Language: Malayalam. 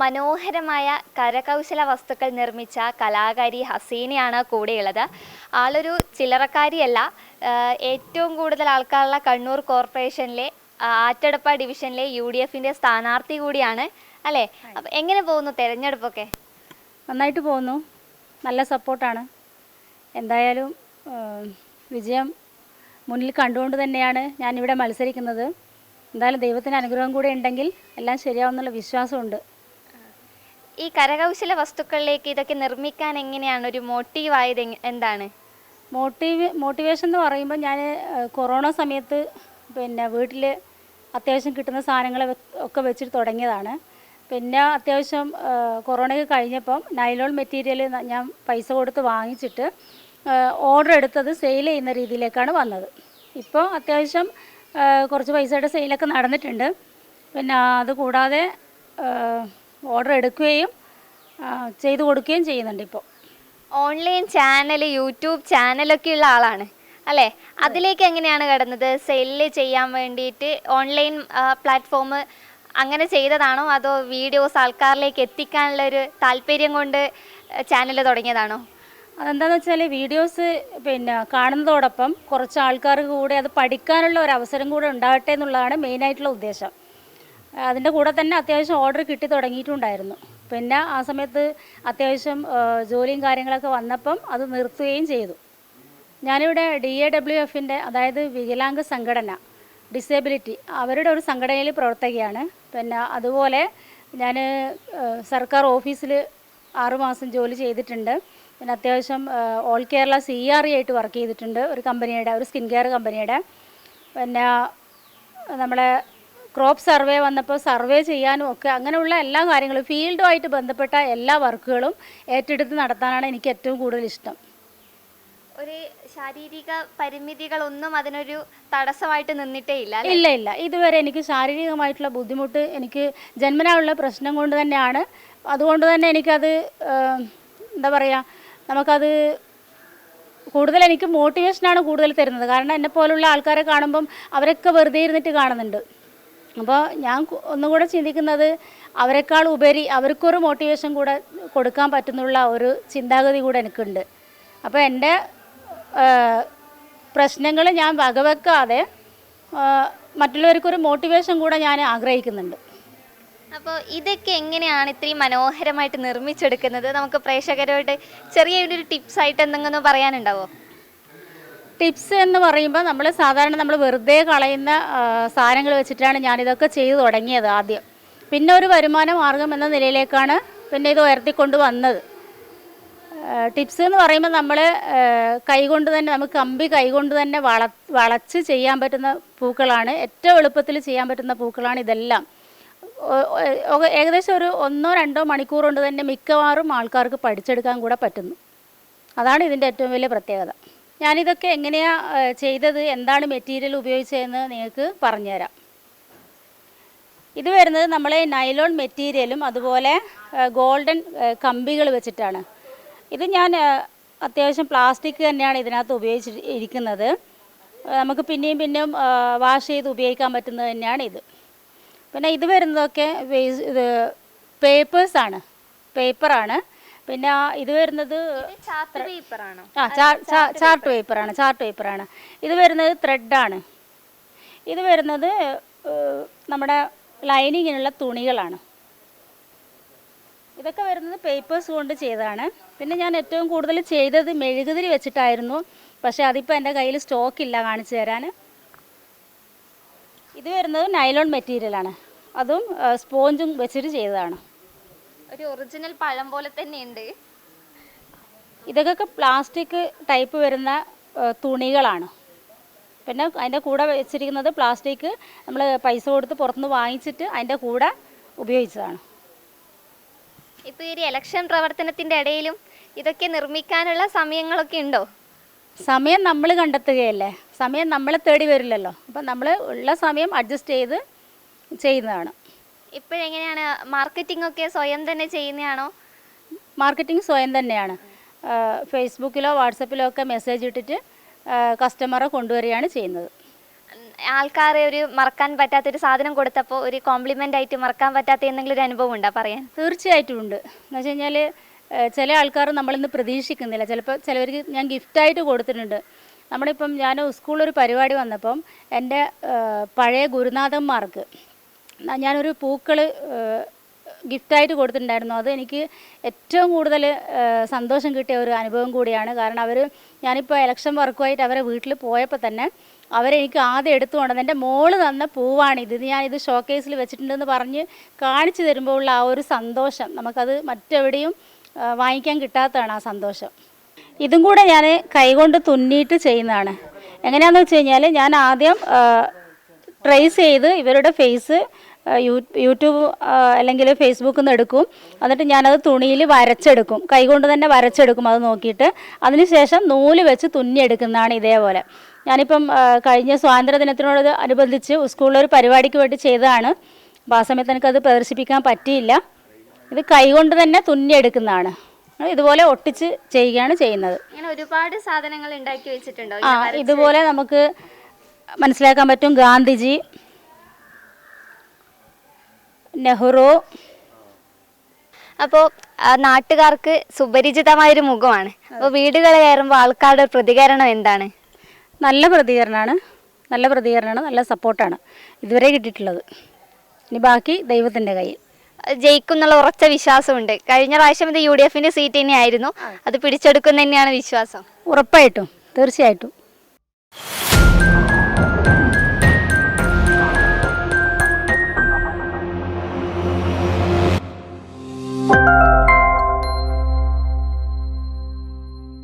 മനോഹരമായ കരകൗശല വസ്തുക്കൾ നിർമ്മിച്ച കലാകാരി ഹസീനയാണ് കൂടെയുള്ളത്. ആളൊരു ചില്ലറക്കാരിയല്ല. ഏറ്റവും കൂടുതൽ ആൾക്കാരുള്ള കണ്ണൂർ കോർപ്പറേഷനിലെ ആറ്റടപ്പ ഡിവിഷനിലെ യു ഡി എഫിന്റെ സ്ഥാനാർത്ഥി കൂടിയാണ് അല്ലേ? അപ്പം എങ്ങനെ പോകുന്നു തെരഞ്ഞെടുപ്പൊക്കെ? നന്നായിട്ട് പോകുന്നു. നല്ല സപ്പോർട്ടാണ്. എന്തായാലും വിജയം മുന്നിൽ കണ്ടുകൊണ്ട് തന്നെയാണ് ഞാനിവിടെ മത്സരിക്കുന്നത്. എന്തായാലും ദൈവത്തിന്റെ അനുഗ്രഹം കൂടെ ഉണ്ടെങ്കിൽ എല്ലാം ശരിയാവുമെന്നുള്ള വിശ്വാസമുണ്ട്. ഈ കരകൗശല വസ്തുക്കളിലേക്ക് ഇതൊക്കെ നിർമ്മിക്കാൻ എങ്ങനെയാണ്? ഒരു മോട്ടീവായത് എന്താണ്? മോട്ടീവ് മോട്ടിവേഷൻ എന്ന് പറയുമ്പോൾ ഞാൻ കൊറോണ സമയത്ത് പിന്നെ വീട്ടിൽ അത്യാവശ്യം കിട്ടുന്ന സാധനങ്ങൾ ഒക്കെ വെച്ചിട്ട് തുടങ്ങിയതാണ്. പിന്നെ അത്യാവശ്യം കൊറോണയ്ക്ക് കഴിഞ്ഞപ്പം നൈലോൺ മെറ്റീരിയൽ ഞാൻ പൈസ കൊടുത്ത് വാങ്ങിച്ചിട്ട് ഓർഡർ എടുത്തത് സെയിൽ ചെയ്യുന്ന രീതിയിലേക്കാണ് വന്നത്. ഇപ്പോൾ അത്യാവശ്യം കുറച്ച് പൈസയുടെ സെയിലൊക്കെ നടന്നിട്ടുണ്ട്. പിന്നെ അത് കൂടാതെ ഓർഡർ എടുക്കുകയും ചെയ്തു കൊടുക്കുകയും ചെയ്യുന്നുണ്ട് ഇപ്പോൾ. ഓൺലൈൻ ചാനൽ യൂട്യൂബ് ചാനലൊക്കെ ഉള്ള ആളാണ്. അല്ലേ? അതിലേക്ക് എങ്ങനെയാണ് കടന്നത്? സെല്ല് ചെയ്യാൻ വേണ്ടിയിട്ട് ഓൺലൈൻ പ്ലാറ്റ്ഫോം അങ്ങനെ ചെയ്തതാണോ? അതോ വീഡിയോസ് ആൾക്കാരിലേക്ക് എത്തിക്കാനുള്ള ഒരു താല്പര്യം കൊണ്ട് ചാനൽ തുടങ്ങിയതാണോ? അതെന്താണെന്ന് വെച്ചാൽ വീഡിയോസ് പിന്നെ കാണുന്നതോടൊപ്പം കുറച്ച് ആൾക്കാർക്ക് കൂടെ അത് പഠിക്കാനുള്ള ഒരു അവസരം കൂടെ ഉണ്ടാകട്ടെ എന്നുള്ളതാണ് മെയിനായിട്ടുള്ള ഉദ്ദേശം. അതിന്റെ കൂടെ തന്നെ അത്യാവശ്യം ഓർഡർ കിട്ടി തുടങ്ങിയിട്ടുണ്ടായിരുന്നു. പിന്നെ ആ സമയത്ത് അത്യാവശ്യം ജോലിയും കാര്യങ്ങളൊക്കെ വന്നപ്പം അത് നിർത്തുകയും ചെയ്തു. ഞാനിവിടെ ഡി എ ഡബ്ല്യു എഫിന്റെ അതായത് വികലാംഗ സംഘടന ഡിസേബിലിറ്റി അവരുടെ ഒരു സംഘടനയിൽ പ്രവർത്തകയാണ്. പിന്നെ അതുപോലെ ഞാൻ സർക്കാർ ഓഫീസിൽ ആറുമാസം ജോലി ചെയ്തിട്ടുണ്ട്. പിന്നെ അത്യാവശ്യം all Kerala C R E ആയിട്ട് വർക്ക് ചെയ്തിട്ടുണ്ട് ഒരു കമ്പനിയുടെ ഒരു സ്കിൻ കെയർ കമ്പനിയുടെ പിന്നെ നമ്മളെ ക്രോപ്പ് സർവേ വന്നപ്പോൾ സർവേ ചെയ്യാനും ഒക്കെ അങ്ങനെയുള്ള എല്ലാ കാര്യങ്ങളും ഫീൽഡുമായിട്ട് ബന്ധപ്പെട്ട എല്ലാ വർക്കുകളും ഏറ്റെടുത്ത് നടത്താനാണ് എനിക്ക് ഏറ്റവും കൂടുതൽ ഇഷ്ടം. ഒരു ശാരീരിക പരിമിതികളൊന്നും അതിനൊരു തടസ്സമായിട്ട് നിന്നിട്ടേ ഇല്ല ഇല്ല ഇല്ല. ഇതുവരെ എനിക്ക് ശാരീരികമായിട്ടുള്ള ബുദ്ധിമുട്ട് എനിക്ക് ജന്മനായുള്ള പ്രശ്നം കൊണ്ട് തന്നെയാണ്. അതുകൊണ്ട് തന്നെ എനിക്കത് എന്താ പറയുക നമുക്കത് കൂടുതൽ എനിക്ക് മോട്ടിവേഷനാണ് കൂടുതൽ തരുന്നത്. കാരണം എന്നെ പോലുള്ള ആൾക്കാരെ കാണുമ്പം അവരൊക്കെ വെറുതെ ഇരുന്നിട്ട് കാണുന്നുണ്ട്. അപ്പോൾ ഞാൻ ഒന്നുകൂടെ ചിന്തിക്കുന്നത് അവരെക്കാൾ ഉപരി അവർക്കൊരു മോട്ടിവേഷൻ കൂടെ കൊടുക്കാൻ പറ്റുന്നുള്ള ഒരു ചിന്താഗതി കൂടെ എനിക്കുണ്ട്. അപ്പോൾ എന്റെ പ്രശ്നങ്ങൾ ഞാൻ വകവെക്കാതെ മറ്റുള്ളവർക്കൊരു മോട്ടിവേഷൻ കൂടെ ഞാൻ ആഗ്രഹിക്കുന്നുണ്ട്. അപ്പോൾ ഇതൊക്കെ എങ്ങനെയാണ് ഇത്രയും മനോഹരമായിട്ട് നിർമ്മിച്ചെടുക്കുന്നത്? നമുക്ക് പ്രേക്ഷകരോട് ചെറിയൊരു ടിപ്സ് ആയിട്ട് എന്തെങ്കിലും പറയാനുണ്ടാവോ? ടിപ്സ് എന്ന് പറയുമ്പോൾ നമ്മൾ സാധാരണ നമ്മൾ വെറുതെ കളയുന്ന സാധനങ്ങൾ വെച്ചിട്ടാണ് ഞാനിതൊക്കെ ചെയ്തു തുടങ്ങിയത് ആദ്യം. പിന്നെ ഒരു വരുമാന മാർഗം എന്ന നിലയിലേക്കാണ് പിന്നെ ഇത് ഉയർത്തിക്കൊണ്ട് വന്നത്. ടിപ്സ് എന്ന് പറയുമ്പോൾ നമ്മൾ കൈകൊണ്ട് തന്നെ നമുക്ക് കമ്പി കൈകൊണ്ട് തന്നെ വള വളച്ച് ചെയ്യാൻ പറ്റുന്ന പൂക്കളാണ്. ഏറ്റവും എളുപ്പത്തിൽ ചെയ്യാൻ പറ്റുന്ന പൂക്കളാണ് ഇതെല്ലാം. ഏകദേശം ഒരു ഒന്നോ രണ്ടോ മണിക്കൂർ കൊണ്ട് തന്നെ മിക്കവാറും ആൾക്കാർക്ക് പഠിച്ചെടുക്കാൻ കൂടെ പറ്റുന്നു. അതാണ് ഇതിന്റെ ഏറ്റവും വലിയ പ്രത്യേകത. ഞാനിതൊക്കെ എങ്ങനെയാണ് ചെയ്തത് എന്താണ് മെറ്റീരിയൽ ഉപയോഗിച്ചതെന്ന് നിങ്ങൾക്ക് പറഞ്ഞുതരാം. ഇത് വരുന്നത് നമ്മൾ നൈലോൺ മെറ്റീരിയലും അതുപോലെ ഗോൾഡൻ കമ്പികൾ വെച്ചിട്ടാണ്. ഇത് ഞാൻ അത്യാവശ്യം പ്ലാസ്റ്റിക് തന്നെയാണ് ഇതിനകത്ത് ഉപയോഗിച്ച് ഇരിക്കുന്നത്. നമുക്ക് പിന്നെയും പിന്നെയും വാഷ് ചെയ്ത് ഉപയോഗിക്കാൻ പറ്റുന്നത് തന്നെയാണ് ഇത്. പിന്നെ ഇത് വരുന്നതൊക്കെ വേസ് ഇത് പേപ്പേഴ്സാണ് പേപ്പറാണ്. പിന്നെ ഇത് വരുന്നത് ആ ചാർട്ട് പേപ്പറാണ് ചാർട്ട് പേപ്പറാണ് ഇത് വരുന്നത് ത്രെഡാണ് ഇത് വരുന്നത് നമ്മുടെ ലൈനിങ്ങിനുള്ള തുണികളാണ്. ഇതൊക്കെ വരുന്നത് പേപ്പേഴ്സ് കൊണ്ട് ചെയ്തതാണ്. പിന്നെ ഞാൻ ഏറ്റവും കൂടുതൽ ചെയ്തത് മെഴുകുതിരി വെച്ചിട്ടായിരുന്നു. പക്ഷേ അതിപ്പോൾ എന്റെ കയ്യിൽ സ്റ്റോക്ക് ഇല്ല കാണിച്ചു തരാൻ ഇത് വരുന്നത് നൈലോൺ മെറ്റീരിയലാണ് അതും സ്പോഞ്ചും വെച്ചിട്ട് ചെയ്തതാണ്. ഒരു ഒറിജിനൽ പഴം പോലെ തന്നെ ഉണ്ട് ഇതൊക്കെ പ്ലാസ്റ്റിക് ടൈപ്പ് വരുന്ന തുണികളാണ്. പിന്നെ അതിന്റെ കൂടെ വെച്ചിരിക്കുന്നത് പ്ലാസ്റ്റിക് നമ്മൾ പൈസ കൊടുത്ത് പുറത്തുനിന്ന് വാങ്ങിച്ചിട്ട് അതിന്റെ കൂടെ ഉപയോഗിച്ചതാണ്. ഇപ്പോൾ ഈ ഒരു ഇലക്ഷൻ പ്രവർത്തനത്തിന്റെ ഇടയിലും ഇതൊക്കെ നിർമ്മിക്കാനുള്ള സമയങ്ങളൊക്കെ ഉണ്ടോ? സമയം നമ്മൾ കണ്ടെത്തുകയല്ലേ? സമയം നമ്മൾ തേടി വരില്ലല്ലോ. അപ്പം നമ്മൾ ഉള്ള സമയം അഡ്ജസ്റ്റ് ചെയ്ത് ചെയ്യുന്നതാണ്. ഇപ്പോഴെങ്ങനെയാണ് മാർക്കറ്റിംഗ് ഒക്കെ സ്വയം തന്നെ ചെയ്യുന്നതാണോ? മാർക്കറ്റിംഗ് സ്വയം തന്നെയാണ്. ഫേസ്ബുക്കിലോ വാട്സപ്പിലോ ഒക്കെ മെസ്സേജ് ഇട്ടിട്ട് കസ്റ്റമറെ കൊണ്ടുവരികയാണ് ചെയ്യുന്നത്. ആൾക്കാർ ആൾക്കാരെ ഒരു മറക്കാൻ പറ്റാത്തൊരു സാധനം കൊടുത്തപ്പോൾ ഒരു കോംപ്ലിമെന്റ് ആയിട്ട് മറക്കാൻ പറ്റാത്ത എന്തെങ്കിലും ഒരു അനുഭവം ഉണ്ടോ പറയാൻ? തീർച്ചയായിട്ടും ഉണ്ട്. എന്ന് വെച്ച് കഴിഞ്ഞാൽ ചില ആൾക്കാർ നമ്മളിന്ന് പ്രതീക്ഷിക്കുന്നില്ല. ചിലപ്പോൾ ചിലവർക്ക് ഞാൻ ഗിഫ്റ്റായിട്ട് കൊടുത്തിട്ടുണ്ട്. നമ്മളിപ്പം ഞാൻ സ്കൂളിലൊരു പരിപാടി വന്നപ്പം എന്റെ പഴയ ഗുരുനാഥന്മാർക്ക് ഞാനൊരു പൂക്കൾ ഗിഫ്റ്റായിട്ട് കൊടുത്തിട്ടുണ്ടായിരുന്നു. അത് എനിക്ക് ഏറ്റവും കൂടുതൽ സന്തോഷം കിട്ടിയ ഒരു അനുഭവം കൂടിയാണ്. കാരണം അവർ ഞാനിപ്പോൾ ഇലക്ഷൻ വർക്കുമായിട്ട് അവരെ വീട്ടിൽ പോയപ്പോൾ തന്നെ അവരെനിക്ക് ആദ്യം എടുത്തു കൊണ്ടത് എന്റെ മോൾ തന്ന പൂവാണിത്. ഇത് ഞാനിത് ഷോക്കേസിൽ വെച്ചിട്ടുണ്ടെന്ന് പറഞ്ഞ് കാണിച്ചു തരുമ്പോൾ ഉള്ള ആ ഒരു സന്തോഷം. നമുക്കത് മറ്റെവിടെയും വാങ്ങിക്കാൻ കിട്ടാത്തതാണ് ആ സന്തോഷം. ഇതും കൂടെ ഞാൻ കൈകൊണ്ട് തുന്നിയിട്ട് ചെയ്യുന്നതാണ്. എങ്ങനെയാണെന്ന് വെച്ച് കഴിഞ്ഞാൽ ഞാൻ ആദ്യം ട്രേസ് ചെയ്ത് ഇവരുടെ ഫേസ് യൂട്യൂബ് അല്ലെങ്കിൽ ഫേസ്ബുക്കിൽ നിന്ന് എടുക്കും. എന്നിട്ട് ഞാനത് തുണിയിൽ വരച്ചെടുക്കും. കൈകൊണ്ട് തന്നെ വരച്ചെടുക്കും അത് നോക്കിയിട്ട്. അതിനുശേഷം നൂൽ വെച്ച് തുന്നിയെടുക്കുന്നതാണ് ഇതേപോലെ. ഞാനിപ്പം കഴിഞ്ഞ സ്വാതന്ത്ര്യദിനത്തിനോട് അനുബന്ധിച്ച് സ്കൂളിലൊരു പരിപാടിക്ക് വേണ്ടി ചെയ്തതാണ്. അപ്പോൾ ആ സമയത്ത് എനിക്കത് പ്രദർശിപ്പിക്കാൻ പറ്റിയില്ല. ഇത് കൈകൊണ്ട് തന്നെ തുന്നിയെടുക്കുന്നതാണ്. ഇതുപോലെ ഒട്ടിച്ച് ചെയ്യുകയാണ് ചെയ്യുന്നത്. ഇങ്ങനെ ഒരുപാട് സാധനങ്ങൾ ഉണ്ടാക്കി വെച്ചിട്ടുണ്ടോ? ആ ഇതുപോലെ നമുക്ക് മനസ്സിലാക്കാൻ പറ്റും ഗാന്ധിജി നെഹ്റു. അപ്പോൾ നാട്ടുകാർക്ക് സുപരിചിതമായൊരു മുഖമാണ്. അപ്പോൾ വീടുകൾ കയറുമ്പോൾ ആൾക്കാരുടെ പ്രതികരണം എന്താണ്? നല്ല പ്രതികരണമാണ് നല്ല പ്രതികരണമാണ് നല്ല സപ്പോർട്ടാണ്. ഇതുവരെ കിട്ടിയിട്ടുള്ളത്. ഇനി ബാക്കി ദൈവത്തിന്റെ കയ്യിൽ. ജയിക്കും എന്നുള്ള ഉറച്ച വിശ്വാസമുണ്ട്. കഴിഞ്ഞ പ്രാവശ്യം ഇത് യു ഡി എഫിന്റെ സീറ്റ് തന്നെയായിരുന്നു. അത് പിടിച്ചെടുക്കുന്ന തന്നെയാണ് വിശ്വാസം. ഉറപ്പായിട്ടും. തീർച്ചയായിട്ടും.